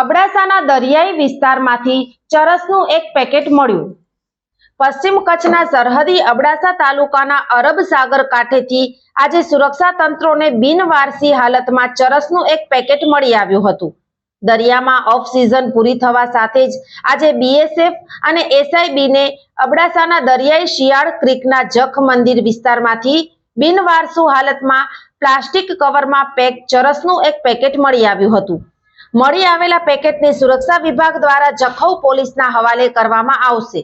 અબડાસાના દરિયાઈ વિસ્તારમાંથી ચરસનું એક પેકેટ મળ્યું. પશ્ચિમ કચ્છના સરહદી અબડાસા તાલુકાના અરબ સાગર કાંઠેથી આજે સુરક્ષા તંત્રોને બિનવારસી હાલતમાં ચરસનું એક પેકેટ મળી આવ્યું હતું. દરિયામાં ઓફ સિઝન પૂરી થવા સાથે જ આજે બીએસએફ અને એસઆઈબીને અબડાસાના દરિયાઈ શિયાળ ક્રિકના જખ મંદિર વિસ્તારમાંથી બિનવારસુ હાલતમાં પ્લાસ્ટિક કવરમાં પેક ચરસનું એક પેકેટ મળી આવ્યું હતું. મળી આવેલા પેકેટને સુરક્ષા વિભાગ દ્વારા જખૌ પોલીસના હવાલે કરવામાં આવશે.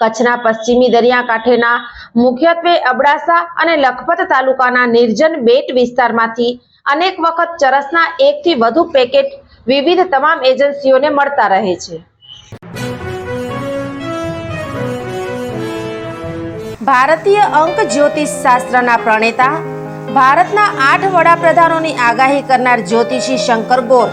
કચ્છના પશ્ચિમી દરિયાકાંઠેના મુખ્યત્વે અબડાસા અને લખપત તાલુકાના નિર્જન બેટ વિસ્તારમાંથી અનેક વખત ચરસના એકથી વધુ પેકેટ વિવિધ તમામ એજન્સીઓને મળતા રહે છે. ભારતીય અંક જ્યોતિષ શાસ્ત્રના પ્રણેતા, ભારતના આઠ વડાપ્રધાનોની આગાહી કરનાર જ્યોતિષી શંકર ગોર